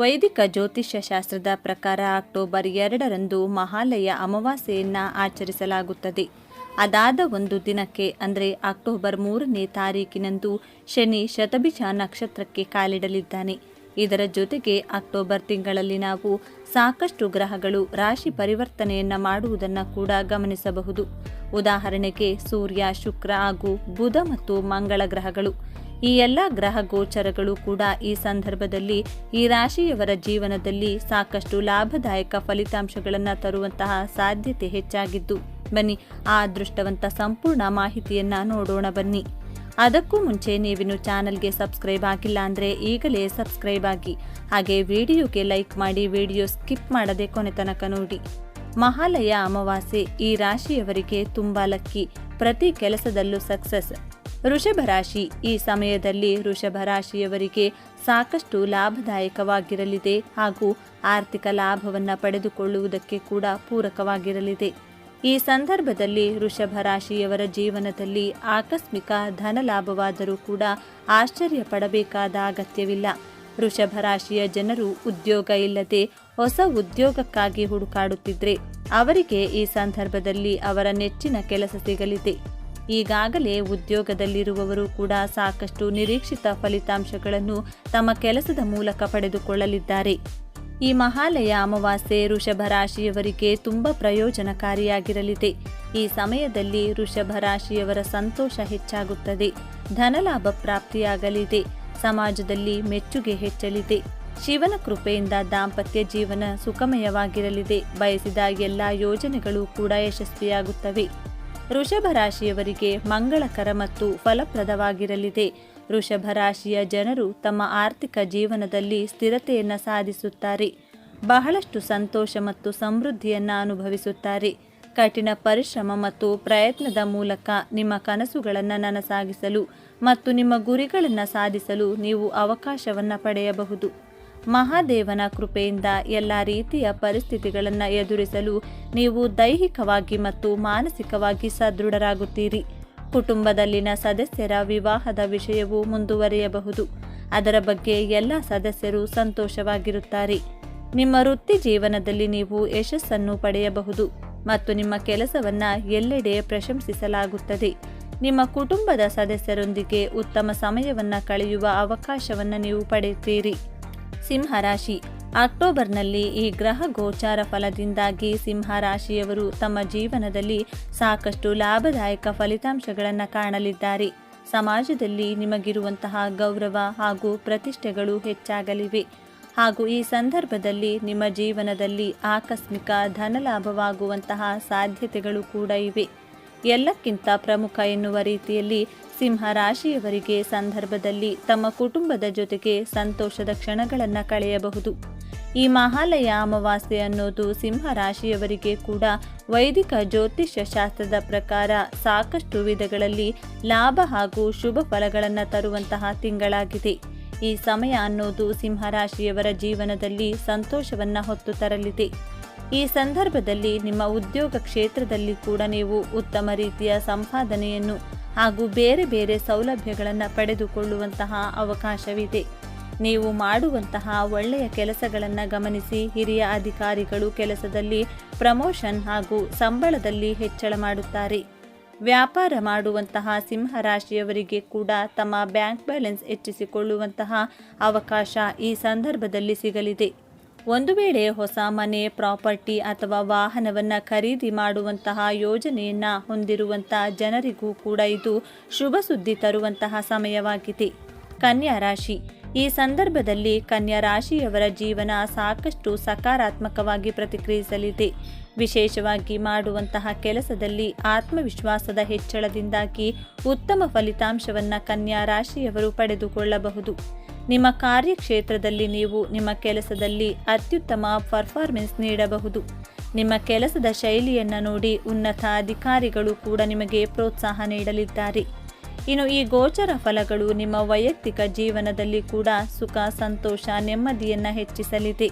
ವೈದಿಕ ಜ್ಯೋತಿಷ್ಯ ಶಾಸ್ತ್ರದ ಪ್ರಕಾರ ಅಕ್ಟೋಬರ್ ಎರಡರಂದು ಮಹಾಲಯ ಅಮಾವಾಸ್ಯೆಯನ್ನು ಆಚರಿಸಲಾಗುತ್ತದೆ. ಅದಾದ ಒಂದು ದಿನಕ್ಕೆ, ಅಂದರೆ ಅಕ್ಟೋಬರ್ ಮೂರನೇ ತಾರೀಕಿನಂದು ಶನಿ ಶತಭಿಷ ನಕ್ಷತ್ರಕ್ಕೆ ಕಾಲಿಡಲಿದ್ದಾನೆ. ಇದರ ಜೊತೆಗೆ ಅಕ್ಟೋಬರ್ ತಿಂಗಳಲ್ಲಿ ನಾವು ಸಾಕಷ್ಟು ಗ್ರಹಗಳು ರಾಶಿ ಪರಿವರ್ತನೆಯನ್ನು ಮಾಡುವುದನ್ನು ಕೂಡ ಗಮನಿಸಬಹುದು. ಉದಾಹರಣೆಗೆ ಸೂರ್ಯ, ಶುಕ್ರ ಹಾಗೂ ಬುಧ ಮತ್ತು ಮಂಗಳ ಗ್ರಹಗಳು. ಈ ಎಲ್ಲ ಗ್ರಹ ಗೋಚರಗಳು ಕೂಡ ಈ ಸಂದರ್ಭದಲ್ಲಿ ಈ ರಾಶಿಯವರ ಜೀವನದಲ್ಲಿ ಸಾಕಷ್ಟು ಲಾಭದಾಯಕ ಫಲಿತಾಂಶಗಳನ್ನು ತರುವಂತಹ ಸಾಧ್ಯತೆ ಹೆಚ್ಚಾಗಿದ್ದು, ಬನ್ನಿ ಆ ಅದೃಷ್ಟವಂತ ಸಂಪೂರ್ಣ ಮಾಹಿತಿಯನ್ನ ನೋಡೋಣ ಬನ್ನಿ. ಅದಕ್ಕೂ ಮುಂಚೆ ನೀವಿನ್ನು ಚಾನಲ್ಗೆ ಸಬ್ಸ್ಕ್ರೈಬ್ ಆಗಿಲ್ಲ ಅಂದರೆ ಈಗಲೇ ಸಬ್ಸ್ಕ್ರೈಬ್ ಆಗಿ, ಹಾಗೆ ವಿಡಿಯೋಗೆ ಲೈಕ್ ಮಾಡಿ ವಿಡಿಯೋ ಸ್ಕಿಪ್ ಮಾಡದೆ ಕೊನೆ ತನಕ ನೋಡಿ. ಮಹಾಲಯ ಅಮಾವಾಸ್ಯೆ ಈ ರಾಶಿಯವರಿಗೆ ತುಂಬಾ ಲಕ್ಕಿ. ಪ್ರತಿ ಕೆಲಸದಲ್ಲೂ ಸಕ್ಸಸ್. ರಾಶಿ. ಈ ಸಮಯದಲ್ಲಿ ರಾಶಿಯವರಿಗೆ ಸಾಕಷ್ಟು ಲಾಭದಾಯಕವಾಗಿರಲಿದೆ ಹಾಗೂ ಆರ್ಥಿಕ ಲಾಭವನ್ನು ಪಡೆದುಕೊಳ್ಳುವುದಕ್ಕೆ ಕೂಡ ಪೂರಕವಾಗಿರಲಿದೆ. ಈ ಸಂದರ್ಭದಲ್ಲಿ ವೃಷಭ ರಾಶಿಯವರ ಜೀವನದಲ್ಲಿ ಆಕಸ್ಮಿಕ ಧನ ಲಾಭವಾದರೂ ಕೂಡ ಆಶ್ಚರ್ಯ ಪಡಬೇಕಾದ ಅಗತ್ಯವಿಲ್ಲ. ವೃಷಭ ರಾಶಿಯ ಜನರು ಉದ್ಯೋಗ ಇಲ್ಲದೆ ಹೊಸ ಉದ್ಯೋಗಕ್ಕಾಗಿ ಹುಡುಕಾಡುತ್ತಿದ್ರೆ ಅವರಿಗೆ ಈ ಸಂದರ್ಭದಲ್ಲಿ ಅವರ ನೆಚ್ಚಿನ ಕೆಲಸ ಸಿಗಲಿದೆ. ಈಗಾಗಲೇ ಉದ್ಯೋಗದಲ್ಲಿರುವವರು ಕೂಡ ಸಾಕಷ್ಟು ನಿರೀಕ್ಷಿತ ಫಲಿತಾಂಶಗಳನ್ನು ತಮ್ಮ ಕೆಲಸದ ಮೂಲಕ ಪಡೆದುಕೊಳ್ಳಲಿದ್ದಾರೆ. ಈ ಮಹಾಲಯ ಅಮಾವಾಸ್ಯೆ ಋಷಭ ರಾಶಿಯವರಿಗೆ ತುಂಬ ಪ್ರಯೋಜನಕಾರಿಯಾಗಿರಲಿದೆ. ಈ ಸಮಯದಲ್ಲಿ ಋಷಭ ರಾಶಿಯವರ ಸಂತೋಷ ಹೆಚ್ಚಾಗುತ್ತದೆ, ಧನಲಾಭ ಪ್ರಾಪ್ತಿಯಾಗಲಿದೆ, ಸಮಾಜದಲ್ಲಿ ಮೆಚ್ಚುಗೆ ಹೆಚ್ಚಲಿದೆ. ಶಿವನ ಕೃಪೆಯಿಂದ ದಾಂಪತ್ಯ ಜೀವನ ಸುಖಮಯವಾಗಿರಲಿದೆ. ಬಯಸಿದ ಎಲ್ಲ ಯೋಜನೆಗಳು ಕೂಡ ಯಶಸ್ವಿಯಾಗುತ್ತವೆ. ವೃಷಭ ರಾಶಿಯವರಿಗೆ ಮಂಗಳಕರ ಮತ್ತು ಫಲಪ್ರದವಾಗಿರಲಿದೆ. ವೃಷಭ ರಾಶಿಯ ಜನರು ತಮ್ಮ ಆರ್ಥಿಕ ಜೀವನದಲ್ಲಿ ಸ್ಥಿರತೆಯನ್ನು ಸಾಧಿಸುತ್ತಾರೆ. ಬಹಳಷ್ಟು ಸಂತೋಷ ಮತ್ತು ಸಮೃದ್ಧಿಯನ್ನು ಅನುಭವಿಸುತ್ತಾರೆ. ಕಠಿಣ ಪರಿಶ್ರಮ ಮತ್ತು ಪ್ರಯತ್ನದ ಮೂಲಕ ನಿಮ್ಮ ಕನಸುಗಳನ್ನು ನನಸಾಗಿಸಲು ಮತ್ತು ನಿಮ್ಮ ಗುರಿಗಳನ್ನು ಸಾಧಿಸಲು ನೀವು ಅವಕಾಶವನ್ನು ಪಡೆಯಬಹುದು. ಮಹಾದೇವನ ಕೃಪೆಯಿಂದ ಎಲ್ಲ ರೀತಿಯ ಪರಿಸ್ಥಿತಿಗಳನ್ನು ಎದುರಿಸಲು ನೀವು ದೈಹಿಕವಾಗಿ ಮತ್ತು ಮಾನಸಿಕವಾಗಿ ಸದೃಢರಾಗುತ್ತೀರಿ. ಕುಟುಂಬದಲ್ಲಿನ ಸದಸ್ಯರ ವಿವಾಹದ ವಿಷಯವು ಮುಂದುವರಿಯಬಹುದು. ಅದರ ಬಗ್ಗೆ ಎಲ್ಲ ಸದಸ್ಯರು ಸಂತೋಷವಾಗಿರುತ್ತಾರೆ. ನಿಮ್ಮ ವೃತ್ತಿ ಜೀವನದಲ್ಲಿ ನೀವು ಯಶಸ್ಸನ್ನು ಪಡೆಯಬಹುದು ಮತ್ತು ನಿಮ್ಮ ಕೆಲಸವನ್ನು ಎಲ್ಲೆಡೆ ಪ್ರಶಂಸಿಸಲಾಗುತ್ತದೆ. ನಿಮ್ಮ ಕುಟುಂಬದ ಸದಸ್ಯರೊಂದಿಗೆ ಉತ್ತಮ ಸಮಯವನ್ನು ಕಳೆಯುವ ಅವಕಾಶವನ್ನು ನೀವು ಪಡೆಯುತ್ತೀರಿ. ಸಿಂಹರಾಶಿ. ಅಕ್ಟೋಬರ್ನಲ್ಲಿ ಈ ಗ್ರಹ ಗೋಚಾರ ಫಲದಿಂದಾಗಿ ಸಿಂಹ ರಾಶಿಯವರು ತಮ್ಮ ಜೀವನದಲ್ಲಿ ಸಾಕಷ್ಟು ಲಾಭದಾಯಕ ಫಲಿತಾಂಶಗಳನ್ನು ಕಾಣಲಿದ್ದಾರೆ. ಸಮಾಜದಲ್ಲಿ ನಿಮಗಿರುವಂತಹ ಗೌರವ ಹಾಗೂ ಪ್ರತಿಷ್ಠೆಗಳು ಹೆಚ್ಚಾಗಲಿವೆ. ಹಾಗೂ ಈ ಸಂದರ್ಭದಲ್ಲಿ ನಿಮ್ಮ ಜೀವನದಲ್ಲಿ ಆಕಸ್ಮಿಕ ಧನಲಾಭವಾಗುವಂತಹ ಸಾಧ್ಯತೆಗಳು ಕೂಡ ಇವೆ. ಎಲ್ಲಕ್ಕಿಂತ ಪ್ರಮುಖ ಎನ್ನುವ ರೀತಿಯಲ್ಲಿ ಸಿಂಹ ರಾಶಿಯವರಿಗೆ ಸಂದರ್ಭದಲ್ಲಿ ತಮ್ಮ ಕುಟುಂಬದ ಜೊತೆಗೆ ಸಂತೋಷದ ಕ್ಷಣಗಳನ್ನು ಕಳೆಯಬಹುದು. ಈ ಮಹಾಲಯ ಅಮಾವಾಸ್ಯೆ ಅನ್ನೋದು ಸಿಂಹ ರಾಶಿಯವರಿಗೆ ಕೂಡ ವೈದಿಕ ಜ್ಯೋತಿಷ್ಯ ಶಾಸ್ತ್ರದ ಪ್ರಕಾರ ಸಾಕಷ್ಟು ವಿಧಗಳಲ್ಲಿ ಲಾಭ ಹಾಗೂ ಶುಭ ಫಲಗಳನ್ನು ತರುವಂತಹ ತಿಂಗಳಾಗಿದೆ. ಈ ಸಮಯ ಅನ್ನೋದು ಸಿಂಹ ರಾಶಿಯವರ ಜೀವನದಲ್ಲಿ ಸಂತೋಷವನ್ನು ಹೊತ್ತು ತರಲಿದೆ. ಈ ಸಂದರ್ಭದಲ್ಲಿ ನಿಮ್ಮ ಉದ್ಯೋಗ ಕ್ಷೇತ್ರದಲ್ಲಿ ಕೂಡ ನೀವು ಉತ್ತಮ ರೀತಿಯ ಸಂಪಾದನೆಯನ್ನು ಹಾಗೂ ಬೇರೆ ಬೇರೆ ಸೌಲಭ್ಯಗಳನ್ನು ಪಡೆದುಕೊಳ್ಳುವಂತಹ ಅವಕಾಶವಿದೆ. ನೀವು ಮಾಡುವಂತಹ ಒಳ್ಳೆಯ ಕೆಲಸಗಳನ್ನು ಗಮನಿಸಿ, ಹಿರಿಯ ಅಧಿಕಾರಿಗಳು ಕೆಲಸದಲ್ಲಿ ಪ್ರಮೋಷನ್ ಹಾಗೂ ಸಂಬಳದಲ್ಲಿ ಹೆಚ್ಚಳ ಮಾಡುತ್ತಾರೆ. ವ್ಯಾಪಾರ ಮಾಡುವಂತಹ ಸಿಂಹರಾಶಿಯವರಿಗೆ ಕೂಡ ತಮ್ಮ ಬ್ಯಾಂಕ್ ಬ್ಯಾಲೆನ್ಸ್ ಹೆಚ್ಚಿಸಿಕೊಳ್ಳುವಂತಹ ಅವಕಾಶ ಈ ಸಂದರ್ಭದಲ್ಲಿ ಸಿಗಲಿದೆ. ಒಂದು ವೇಳೆ ಹೊಸ ಮನೆ, ಪ್ರಾಪರ್ಟಿ ಅಥವಾ ವಾಹನವನ್ನು ಖರೀದಿ ಮಾಡುವಂತಹ ಯೋಜನೆಯನ್ನು ಹೊಂದಿರುವಂತಹ ಜನರಿಗೂ ಕೂಡ ಇದು ಶುಭ ಸುದ್ದಿ ತರುವಂತಹ ಸಮಯವಾಗಿದೆ. ಕನ್ಯಾ ರಾಶಿ. ಈ ಸಂದರ್ಭದಲ್ಲಿ ಕನ್ಯಾ ರಾಶಿಯವರ ಜೀವನ ಸಾಕಷ್ಟು ಸಕಾರಾತ್ಮಕವಾಗಿ ಪ್ರತಿಕ್ರಿಯಿಸಲಿದೆ. ವಿಶೇಷವಾಗಿ ಮಾಡುವಂತಹ ಕೆಲಸದಲ್ಲಿ ಆತ್ಮವಿಶ್ವಾಸದ ಹೆಚ್ಚಳದಿಂದಾಗಿ ಉತ್ತಮ ಫಲಿತಾಂಶವನ್ನು ಕನ್ಯಾ ರಾಶಿಯವರು ಪಡೆದುಕೊಳ್ಳಬಹುದು. ನಿಮ್ಮ ಕಾರ್ಯಕ್ಷೇತ್ರದಲ್ಲಿ ನೀವು ನಿಮ್ಮ ಕೆಲಸದಲ್ಲಿ ಅತ್ಯುತ್ತಮ ಪರ್ಫಾರ್ಮೆನ್ಸ್ ನೀಡಬಹುದು. ನಿಮ್ಮ ಕೆಲಸದ ಶೈಲಿಯನ್ನು ನೋಡಿ ಉನ್ನತ ಅಧಿಕಾರಿಗಳು ಕೂಡ ನಿಮಗೆ ಪ್ರೋತ್ಸಾಹ ನೀಡಲಿದ್ದಾರೆ. ಇನ್ನು ಈ ಗೋಚರ ಫಲಗಳು ನಿಮ್ಮ ವೈಯಕ್ತಿಕ ಜೀವನದಲ್ಲಿ ಕೂಡ ಸುಖ, ಸಂತೋಷ, ನೆಮ್ಮದಿಯನ್ನು ಹೆಚ್ಚಿಸಲಿದೆ.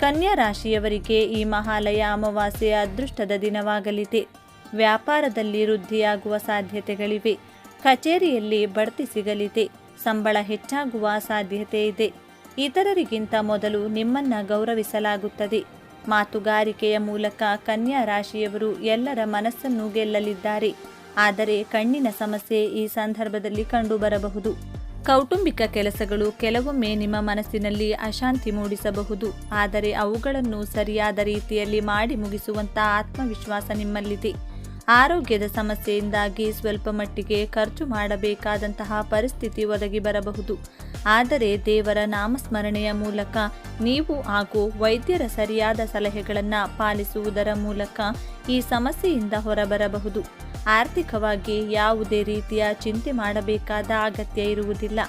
ಕನ್ಯಾ ರಾಶಿಯವರಿಗೆ ಈ ಮಹಾಲಯ ಅಮಾವಾಸ್ಯೆ ಅದೃಷ್ಟದ ದಿನವಾಗಲಿದೆ. ವ್ಯಾಪಾರದಲ್ಲಿ ವೃದ್ಧಿಯಾಗುವ ಸಾಧ್ಯತೆಗಳಿವೆ. ಕಚೇರಿಯಲ್ಲಿ ಬಡ್ತಿ ಸಿಗಲಿದೆ. ಸಂಬಳ ಹೆಚ್ಚಾಗುವ ಸಾಧ್ಯತೆ ಇದೆ ಇತರರಿಗಿಂತ ಮೊದಲು ನಿಮ್ಮನ್ನ ಗೌರವಿಸಲಾಗುತ್ತದೆ. ಮಾತುಗಾರಿಕೆಯ ಮೂಲಕ ಕನ್ಯಾ ರಾಶಿಯವರು ಎಲ್ಲರ ಮನಸ್ಸನ್ನು ಗೆಲ್ಲಲಿದ್ದಾರೆ. ಆದರೆ ಕಣ್ಣಿನ ಸಮಸ್ಯೆ ಈ ಸಂದರ್ಭದಲ್ಲಿ ಕಂಡುಬರಬಹುದು. ಕೌಟುಂಬಿಕ ಕೆಲಸಗಳು ಕೆಲವೊಮ್ಮೆ ನಿಮ್ಮ ಮನಸ್ಸಿನಲ್ಲಿ ಅಶಾಂತಿ ಮೂಡಿಸಬಹುದು. ಆದರೆ ಅವುಗಳನ್ನು ಸರಿಯಾದ ರೀತಿಯಲ್ಲಿ ಮಾಡಿ ಮುಗಿಸುವಂತ ಆತ್ಮವಿಶ್ವಾಸ ನಿಮ್ಮಲ್ಲಿದೆ. ಆರೋಗ್ಯದ ಸಮಸ್ಯೆಯಿಂದಾಗಿ ಸ್ವಲ್ಪ ಮಟ್ಟಿಗೆ ಖರ್ಚು ಮಾಡಬೇಕಾದಂತಹ ಪರಿಸ್ಥಿತಿ ಒದಗಿ ಬರಬಹುದು. ಆದರೆ ದೇವರ ನಾಮಸ್ಮರಣೆಯ ಮೂಲಕ ನೀವು ಹಾಗೂ ವೈದ್ಯರ ಸರಿಯಾದ ಸಲಹೆಗಳನ್ನು ಪಾಲಿಸುವುದರ ಮೂಲಕ ಈ ಸಮಸ್ಯೆಯಿಂದ ಹೊರಬರಬಹುದು. ಆರ್ಥಿಕವಾಗಿ ಯಾವುದೇ ರೀತಿಯ ಚಿಂತೆ ಮಾಡಬೇಕಾದ ಅಗತ್ಯ ಇರುವುದಿಲ್ಲ.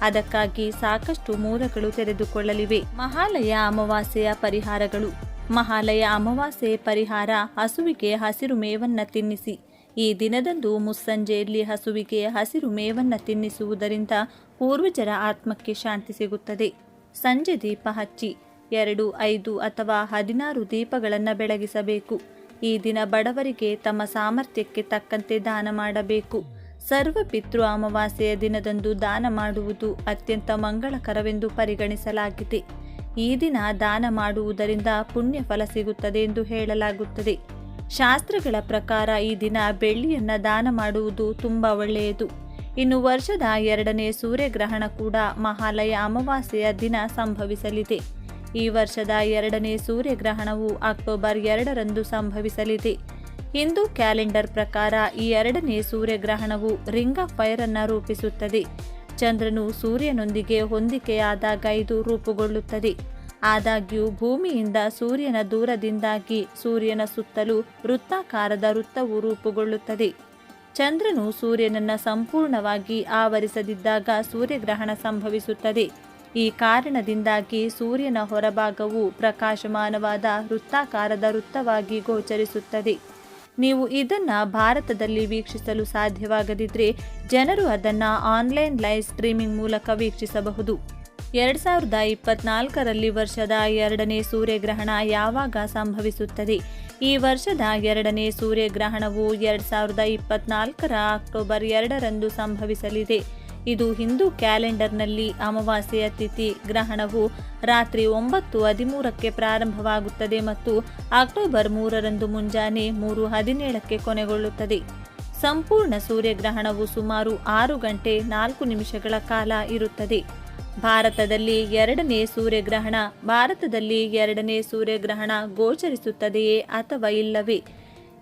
ಅದಕ್ಕಾಗಿ ಸಾಕಷ್ಟು ಮೂಲಗಳು ತೆರೆದುಕೊಳ್ಳಲಿವೆ. ಮಹಾಲಯ ಅಮಾವಾಸ್ಯೆಯ ಪರಿಹಾರಗಳು. ಮಹಾಲಯ ಅಮಾವಾಸ್ಯೆ ಪರಿಹಾರ ಹಸುವಿಗೆ ಹಸಿರು ಮೇವನ್ನು ತಿನ್ನಿಸಿ. ಈ ದಿನದಂದು ಮುಸ್ಸಂಜೆಯಲ್ಲಿ ಹಸುವಿಗೆ ಹಸಿರು ಮೇವನ್ನು ತಿನ್ನಿಸುವುದರಿಂದ ಪೂರ್ವಜರ ಆತ್ಮಕ್ಕೆ ಶಾಂತಿ ಸಿಗುತ್ತದೆ. ಸಂಜೆ ದೀಪ ಹಚ್ಚಿ ಎರಡು, ಐದು ಅಥವಾ ಹದಿನಾರು ದೀಪಗಳನ್ನು ಬೆಳಗಿಸಬೇಕು. ಈ ದಿನ ಬಡವರಿಗೆ ತಮ್ಮ ಸಾಮರ್ಥ್ಯಕ್ಕೆ ತಕ್ಕಂತೆ ದಾನ ಮಾಡಬೇಕು. ಸರ್ವ ಪಿತೃ ಅಮಾವಾಸ್ಯೆಯ ದಿನದಂದು ದಾನ ಮಾಡುವುದು ಅತ್ಯಂತ ಮಂಗಳಕರವೆಂದು ಪರಿಗಣಿಸಲಾಗಿದೆ. ಈ ದಿನ ದಾನ ಮಾಡುವುದರಿಂದ ಪುಣ್ಯ ಫಲ ಸಿಗುತ್ತದೆ ಎಂದು ಹೇಳಲಾಗುತ್ತದೆ. ಶಾಸ್ತ್ರಗಳ ಪ್ರಕಾರ ಈ ದಿನ ಬೆಳ್ಳಿಯನ್ನು ದಾನ ಮಾಡುವುದು ತುಂಬ ಒಳ್ಳೆಯದು. ಇನ್ನು ವರ್ಷದ ಎರಡನೇ ಸೂರ್ಯಗ್ರಹಣ ಕೂಡ ಮಹಾಲಯ ಅಮಾವಾಸ್ಯೆಯ ದಿನ ಸಂಭವಿಸಲಿದೆ. ಈ ವರ್ಷದ ಎರಡನೇ ಸೂರ್ಯಗ್ರಹಣವು ಅಕ್ಟೋಬರ್ ಎರಡರಂದು ಸಂಭವಿಸಲಿದೆ. ಹಿಂದೂ ಕ್ಯಾಲೆಂಡರ್ ಪ್ರಕಾರ ಈ ಎರಡನೇ ಸೂರ್ಯಗ್ರಹಣವು ರಿಂಗ್ ಆಫ್ ಫೈರ್ ಅನ್ನ ರೂಪಿಸುತ್ತದೆ. ಚಂದ್ರನು ಸೂರ್ಯನೊಂದಿಗೆ ಹೊಂದಿಕೆಯಾದಾಗ ಇದು ರೂಪುಗೊಳ್ಳುತ್ತದೆ. ಆದಾಗ್ಯೂ ಭೂಮಿಯಿಂದ ಸೂರ್ಯನ ದೂರದಿಂದಾಗಿ ಸೂರ್ಯನ ಸುತ್ತಲೂ ವೃತ್ತಾಕಾರದ ವೃತ್ತವು ರೂಪುಗೊಳ್ಳುತ್ತದೆ. ಚಂದ್ರನು ಸೂರ್ಯನನ್ನ ಸಂಪೂರ್ಣವಾಗಿ ಆವರಿಸದಿದ್ದಾಗ ಸೂರ್ಯಗ್ರಹಣ ಸಂಭವಿಸುತ್ತದೆ. ಈ ಕಾರಣದಿಂದಾಗಿ ಸೂರ್ಯನ ಹೊರಭಾಗವು ಪ್ರಕಾಶಮಾನವಾದ ವೃತ್ತಾಕಾರದ ವೃತ್ತವಾಗಿ ಗೋಚರಿಸುತ್ತದೆ. ನೀವು ಇದನ್ನ ಭಾರತದಲ್ಲಿ ವೀಕ್ಷಿಸಲು ಸಾಧ್ಯವಾಗದಿದ್ದರೆ ಜನರು ಅದನ್ನ ಆನ್ಲೈನ್ ಲೈವ್ ಸ್ಟ್ರೀಮಿಂಗ್ ಮೂಲಕ ವೀಕ್ಷಿಸಬಹುದು. ಎರಡ್ ಸಾವಿರದ ಇಪ್ಪತ್ನಾಲ್ಕರಲ್ಲಿ ವರ್ಷದ ಎರಡನೇ ಸೂರ್ಯಗ್ರಹಣ ಯಾವಾಗ ಸಂಭವಿಸುತ್ತದೆ? ಈ ವರ್ಷದ ಎರಡನೇ ಸೂರ್ಯಗ್ರಹಣವು ಎರಡ್ ಸಾವಿರದ ಇಪ್ಪತ್ನಾಲ್ಕರ ಅಕ್ಟೋಬರ್ ಎರಡರಂದು ಸಂಭವಿಸಲಿದೆ. ಇದು ಹಿಂದೂ ಕ್ಯಾಲೆಂಡರ್ನಲ್ಲಿ ಅಮಾವಾಸ್ಯೆಯ ತಿಥಿ. ಗ್ರಹಣವು ರಾತ್ರಿ ಒಂಬತ್ತು ಹದಿಮೂರಕ್ಕೆ ಪ್ರಾರಂಭವಾಗುತ್ತದೆ ಮತ್ತು ಅಕ್ಟೋಬರ್ ಮೂರರಂದು ಮುಂಜಾನೆ ಮೂರು ಹದಿನೇಳಕ್ಕೆ ಕೊನೆಗೊಳ್ಳುತ್ತದೆ. ಸಂಪೂರ್ಣ ಸೂರ್ಯಗ್ರಹಣವು ಸುಮಾರು ಆರು ಗಂಟೆ ನಾಲ್ಕು ನಿಮಿಷಗಳ ಕಾಲ ಇರುತ್ತದೆ. ಭಾರತದಲ್ಲಿ ಎರಡನೇ ಸೂರ್ಯಗ್ರಹಣ, ಭಾರತದಲ್ಲಿ ಎರಡನೇ ಸೂರ್ಯಗ್ರಹಣ ಗೋಚರಿಸುತ್ತದೆಯೇ ಅಥವಾ ಇಲ್ಲವೇ?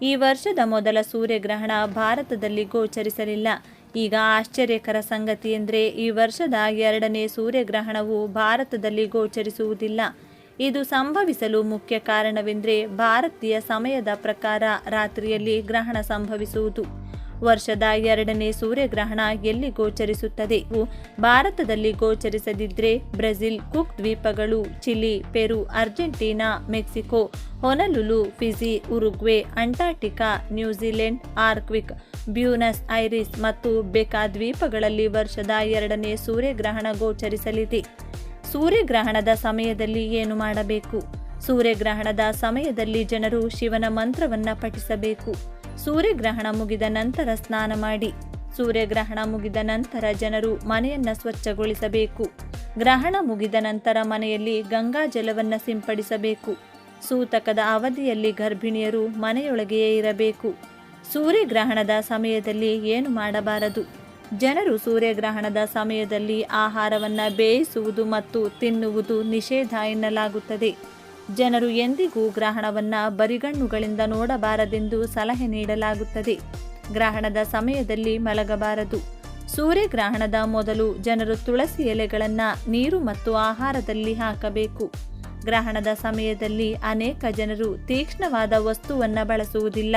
ಈ ವರ್ಷದ ಮೊದಲ ಸೂರ್ಯಗ್ರಹಣ ಭಾರತದಲ್ಲಿ ಗೋಚರಿಸಲಿಲ್ಲ. ಈಗ ಆಶ್ಚರ್ಯಕರ ಸಂಗತಿ ಎಂದರೆ ಈ ವರ್ಷದ ಎರಡನೇ ಸೂರ್ಯಗ್ರಹಣವು ಭಾರತದಲ್ಲಿ ಗೋಚರಿಸುವುದಿಲ್ಲ. ಇದು ಸಂಭವಿಸಲು ಮುಖ್ಯ ಕಾರಣವೆಂದರೆ ಭಾರತೀಯ ಸಮಯದ ಪ್ರಕಾರ ರಾತ್ರಿಯಲ್ಲಿ ಗ್ರಹಣ ಸಂಭವಿಸುವುದು. ವರ್ಷದ ಎರಡನೇ ಸೂರ್ಯಗ್ರಹಣ ಎಲ್ಲಿ ಗೋಚರಿಸುತ್ತದೆ? ಭಾರತದಲ್ಲಿ ಗೋಚರಿಸದಿದ್ದರೆ ಬ್ರೆಜಿಲ್, ಕುಕ್ ದ್ವೀಪಗಳು, Chile, Peru, Argentina, Mexico, Honolulu, Fiji, Uruguay, Antarctica, New Zealand, ಆರ್ಕ್ವಿಕ್ Buenos Aires ಮತ್ತು ಬೆಕಾ ದ್ವೀಪಗಳಲ್ಲಿ ವರ್ಷದ ಎರಡನೇ ಸೂರ್ಯಗ್ರಹಣ ಗೋಚರಿಸಲಿದೆ. ಸೂರ್ಯಗ್ರಹಣದ ಸಮಯದಲ್ಲಿ ಏನು ಮಾಡಬೇಕು? ಸೂರ್ಯಗ್ರಹಣದ ಸಮಯದಲ್ಲಿ ಜನರು ಶಿವನ ಮಂತ್ರವನ್ನ ಪಠಿಸಬೇಕು. ಸೂರ್ಯಗ್ರಹಣ ಮುಗಿದ ನಂತರ ಸ್ನಾನ ಮಾಡಿ. ಸೂರ್ಯಗ್ರಹಣ ಮುಗಿದ ನಂತರ ಜನರು ಮನೆಯನ್ನ ಸ್ವಚ್ಛಗೊಳಿಸಬೇಕು. ಗ್ರಹಣ ಮುಗಿದ ನಂತರ ಮನೆಯಲ್ಲಿ ಗಂಗಾ ಜಲವನ್ನ ಸಿಂಪಡಿಸಬೇಕು. ಸೂತಕದ ಅವಧಿಯಲ್ಲಿ ಗರ್ಭಿಣಿಯರು ಮನೆಯೊಳಗೆಯೇ ಇರಬೇಕು. ಸೂರ್ಯಗ್ರಹಣದ ಸಮಯದಲ್ಲಿ ಏನು ಮಾಡಬಾರದು? ಜನರು ಸೂರ್ಯಗ್ರಹಣದ ಸಮಯದಲ್ಲಿ ಆಹಾರವನ್ನು ಬೇಯಿಸುವುದು ಮತ್ತು ತಿನ್ನುವುದು ನಿಷೇಧ ಎನ್ನಲಾಗುತ್ತದೆ. ಜನರು ಎಂದಿಗೂ ಗ್ರಹಣವನ್ನು ಬರಿಗಣ್ಣುಗಳಿಂದ ನೋಡಬಾರದೆಂದು ಸಲಹೆ ನೀಡಲಾಗುತ್ತದೆ. ಗ್ರಹಣದ ಸಮಯದಲ್ಲಿ ಮಲಗಬಾರದು. ಸೂರ್ಯಗ್ರಹಣದ ಮೊದಲು ಜನರು ತುಳಸಿ ಎಲೆಗಳನ್ನು ನೀರು ಮತ್ತು ಆಹಾರದಲ್ಲಿ ಹಾಕಬೇಕು. ಗ್ರಹಣದ ಸಮಯದಲ್ಲಿ ಅನೇಕ ಜನರು ತೀಕ್ಷ್ಣವಾದ ವಸ್ತುವನ್ನು ಬಳಸುವುದಿಲ್ಲ.